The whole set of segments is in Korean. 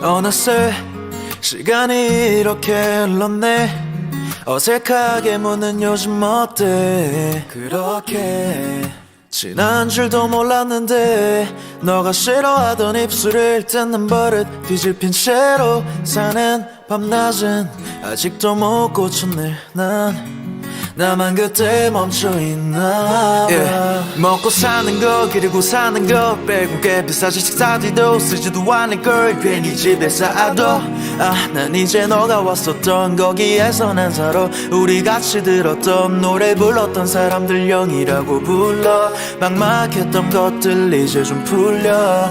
어느새 시간이 이렇게 흘렀네. 어색하게 묻는 요즘 어때? 그렇게 지난 줄도 몰랐는데 너가 싫어하던 입술을 뜯는 버릇 뒤집힌 채로 사는 밤낮은 아직도 못 고쳤네. 난 나만 그때 멈춰있나 봐. 먹고 사는 거 그리고 사는 거 빼고 꽤 비싸지 식사비도 쓰지도 않을 걸. 괜히 집에 쌓아둬 아난 이제 너가 왔었던 거기에서 난 살아 우리 같이 들었던 노래 불렀던 사람들 영이라고 불러. 막막했던 것들 이제 좀 풀려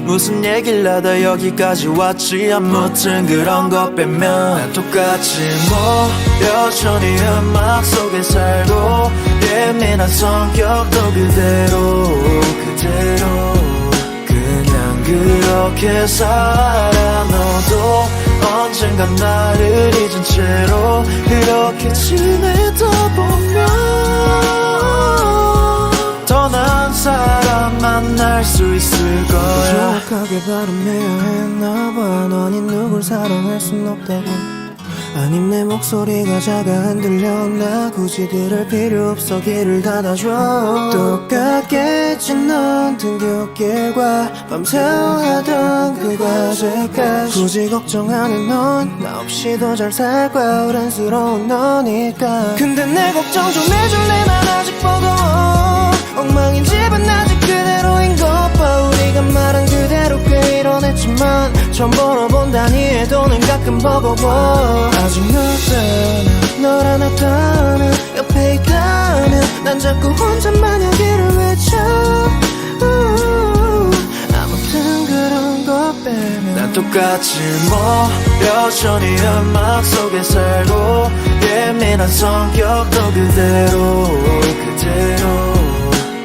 무슨 얘기를 하다 여기까지 왔지. 아무튼 그런 거 빼면 난 똑같이 뭐 여전히 음악 속에 살고 예민한 성격도 그대로 그대로. 그냥 그렇게 살아 너도 언젠간 나를 잊은 채로 그렇게 지내 만날 수 있을 거야. 정확하게 발음해야 했나봐. 너니 누굴 사랑할 순 없다고. 아님 내 목소리가 작아 흔들려 나. 굳이 들을 필요 없어 길을 닫아줘. 똑같겠지 넌 등굣길과 밤새워 하던 그 과제까지. 굳이 걱정하는 넌 나 없이도 잘 살 거야 어른스러운 너니까. 근데 내 걱정 좀 해줄래 난 아직 버거워. 엉망인 집은 아직 처음 벌어본다니 해도 는 가끔 버거워. 아직 너잖아 널 안았다면 옆에 있다면 난 자꾸 혼자만 여기를 외쳐. 우, 아무튼 그런 거 빼면 난 똑같이 뭐 여전히 음악 속에 살고 예민한 성격도 그대로 그대로.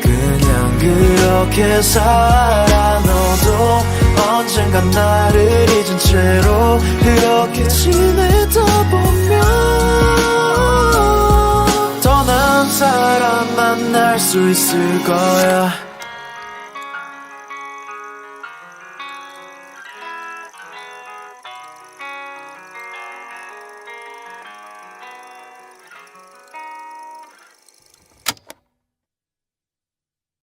그냥 그렇게 살아 너도 언젠간 나를 잊은 채로 그렇게 지내다 보면 더 나은 사람 만날 수 있을 거야